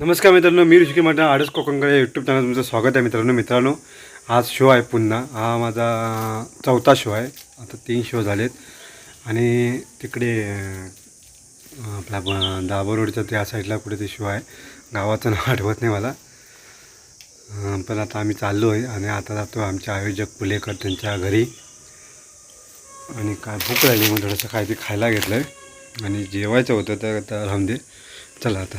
नमस्कार मित्रांनो मी ऋषिकी म्हटलं आडस कोकणकडे यूट्यूब चॅनल तुमचं स्वागत आहे मित्रांनो मित्रांनो. आज शो आहे पुन्हा. हा माझा चौथा शो आहे. आता तीन शो झालेत. आणि तिकडे आपला ब- रोडच्या त्या साईडला कुठे ते शो आहे. गावाचं नाव आठवत नाही मला. पण आता आम्ही चाललो आहे आणि आता जातो आमचे आयोजक पुलेकर त्यांच्या घरी. आणि काय भूक लागली मग थोडंसं काय ते खायला घेतलं आहे आणि जेवायचं होतं तर आता राहून दे. चला आता.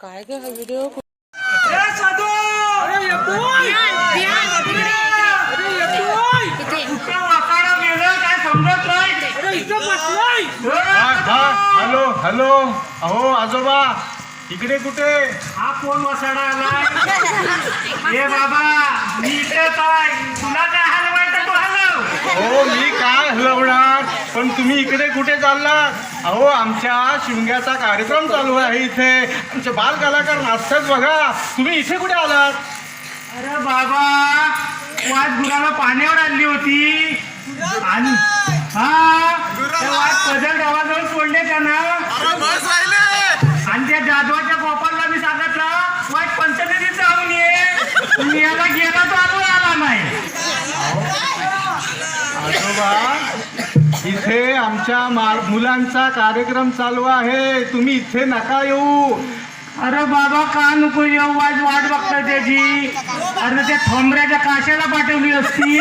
काय ग हा व्हिडिओ हॅलो हॅलो. अहो आजोबा इकडे कुठे? हा कोण वसाडा आलाय? ए बाबा मी इकडेच आहे. तुला काय हलवायचं तू हलव. हो मी काय हलवणार? पण तुम्ही इकडे कुठे चाललात? अहो आमच्या शिमग्याचा कार्यक्रम चालू आहे इथे. आमचे बाल कलाकार नाचतात बघा. तुम्ही इथे कुठे आलात? अरे बाबा वाट गुराला पाण्यावर आणली होती. आणि हा? पदर गावाजवळ सोडले त्यांना. आणि त्या जाधवाच्या गोपालला मी सांगितलं वाट पंचनदीत जाऊन ये. मी याला गेला तो अजून आला नाही. आजोबा इथे आमच्या मा- मुलांचा कार्यक्रम चालू आहे. तुम्ही इथे नका येऊ. अरे बाबा का नको येऊ? वाट वाट बघता त्याची. अरे त्या थोंबऱ्याच्या काशाला पाठवली असती.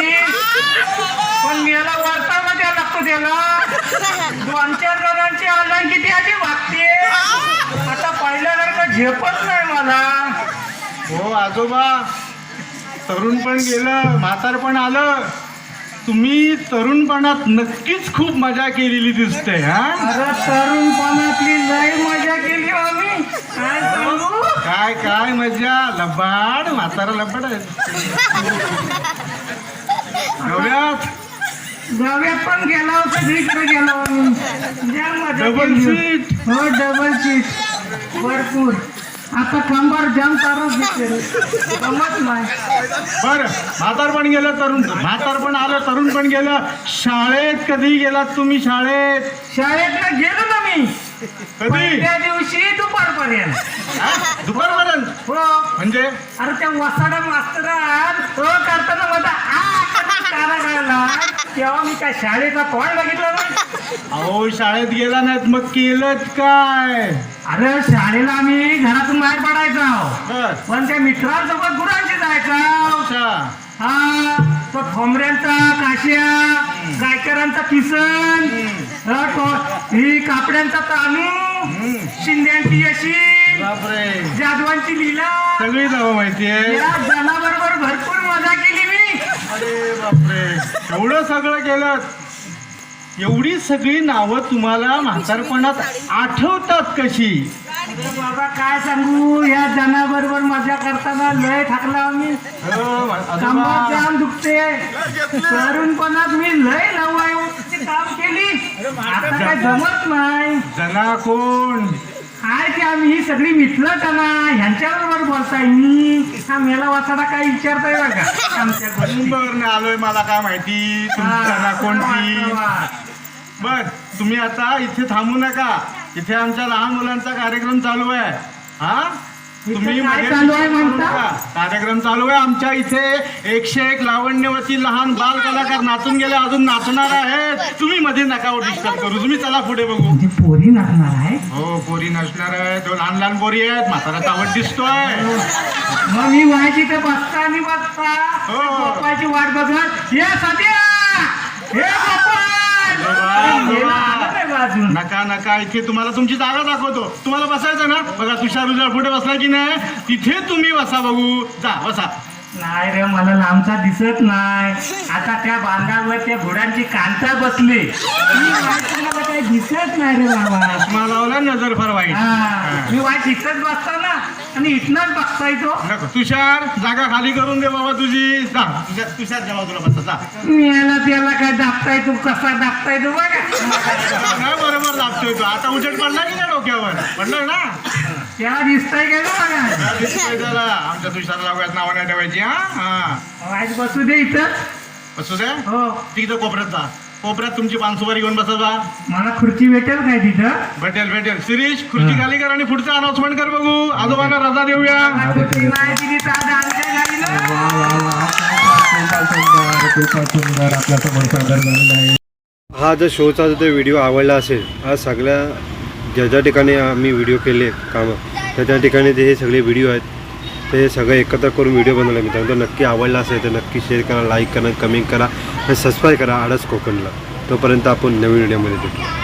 पण मेला वरताना द्या लागतो त्याला. दोन चार जणांची ऑनलाईन किती आधी वागते. आता पहिल्यासारखं झेपत नाही मला. हो आजोबा. तरुण पण गेलं म्हातार पण आलं. तुम्ही तरुणपणात नक्कीच खूप मजा केलेली दिसते हा? अरे तरुणपणातली लय मजा केली आम्ही. काय सांगू? काय काय मजा? लबाड म्हातारा लबाड आहे. नव्यात गोव्यात पण गेलो सगळीकडे गेलो आम्ही. मजा डबल केली. सीट हो डबल सीट भरपूर. आता कंबर जाम चालूच घेते गमत नाही बर म्हातार पण गेलं तरुण म्हातार पण आलं तरुण पण गेलं. शाळेत कधी गेलात तुम्ही शाळेत? शाळेत गेलो ना मी. कधी? पहिल्या दिवशी दुपारपर्यंत? दुपारपर्यंत? हो. म्हणजे? अरे त्या वसाडा मास्तरात हो करताना माझा आ काढला तेव्हा मी त्या शाळेचा तोंड बघितलं ना. अहो शाळेत गेला नाहीत मग केलं काय? अरे शाळेला आम्ही घरातून बाहेर पडायचो. पण त्या मित्रांसोबत गुरांशी जायचं. अच्छा. हा तो ठोंबऱ्यांचा काशिया गायकरांचा किसन हा, तो- ही कापड्यांचा तानू शिंद्यांची यशी बापरे. जाधवांची लीला. सगळी नावं माहितीये. या जनाबरोबर भरपूर मजा केली मी. अरे बापरे. एवढं सगळं केलं एवढी सगळी नावं तुम्हाला म्हातारपणात आठवतात कशी? बाबा काय सांगू? या जनाबरोबर मजा करताना लय ठाकला आम्ही. कंबर आजोबा. जाम दुखते. तरुणपणात मी लय लवाई काम केली. आता काय जमत नाही. जना कोण? काय ते आम्ही ही सगळी मिथलं त्यांना ह्यांच्याबरोबर बोलताय मी. हा मेला वाचाडा काय विचारताय बघा. आमच्या. मुंबईवरनं आलोय मला काय माहिती? तुमची कोणती. बर तुम्ही आता इथे थांबू नका. इथे आमच्या लहान मुलांचा कार्यक्रम चालू आहे. हा? तुम्ही इथं काय मध्ये चालू आहे म्हणता? कार्यक्रम चालू आहे. आमच्या इथे एकशे एक लावण्यवती लहान बाल कलाकार नाचून गेले. अजून नाचणार आहेत. तुम्ही मध्ये नका डिस्टर्ब करू. तुम्ही चला पुढे बघू. म्हणजे पोरी नाचणार आहे. हो पोरी नसणार आहेत. तो लहान लहान पोरी आहेत. म्हातारा तावट दिसतोय. मग मी व्हायची तर बसता आणि बसता. हो. गोपाळची वाट बघत. हे सध्या हे गोपाळ नका नका. इथे तुम्हाला तुमची जागा दाखवतो. तुम्हाला बसायचं ना? बघा तुषार उजाड पुढे बसला की नाही? तिथे तुम्ही बसा बघू. जा बसा. नाही रे मला लांबचा दिसत नाही. आता त्या बांधावर त्या घोड्यांची कांता बसले. मला काही दिसत नाही रे बाबा. चष्मा लावला नजर फार वाईट हा, मी वाट इथंच बसतो ना आणि इथनच बघता येतो. नको, तुषार जागा खाली करून दे बाबा तुझी. जा. तुझ्या तुषार जेव्हा तुला बसा जा. याला त्याला काय दाबता येतो कसा दाबता येतो बघा. काय बरोबर दाबतोय तू. आता उजेड पडला की नाही डोक्यावर? पडलाय ना? त्याला दिसतंय का रे बघा. हा, दिसतोय त्याला. आमच्या तुषारला उगाच नावं नाही ठेवायची हा? हा. वाट बसू दे इथं. बसू दे हो. तिथं कोपऱ्यात जा. कोपऱ्यात तुमची पानसुपारी घेऊन बसा जा. मला खुर्ची भेटेल काय तिथं? भेटेल भेटेल. शिरीष खुर्ची खाली कर आणि पुढचं अनाउन्समेंट कर बघू. आजोबांना रजा देऊया. खुर्ची नाही दिली तर आज आमच्या गाडीला. हा जर शोचा जर ते व्हिडिओ आवडला असेल हा सगळ्या ज्या ज्या ठिकाणी आम्ही व्हिडिओ केले कामं त्या त्या ठिकाणी जे हे सगळे व्हिडिओ आहेत. ते सगळं एकत्र करून व्हिडिओ बनवला मित्रांनो. तर नक्की आवडला असेल तर नक्की शेअर करा लाईक करा कमेंट करा आणि सबस्क्राईब करा आडस कोकणला. तोपर्यंत आपण नवीन व्हिडिओमध्ये भेटू.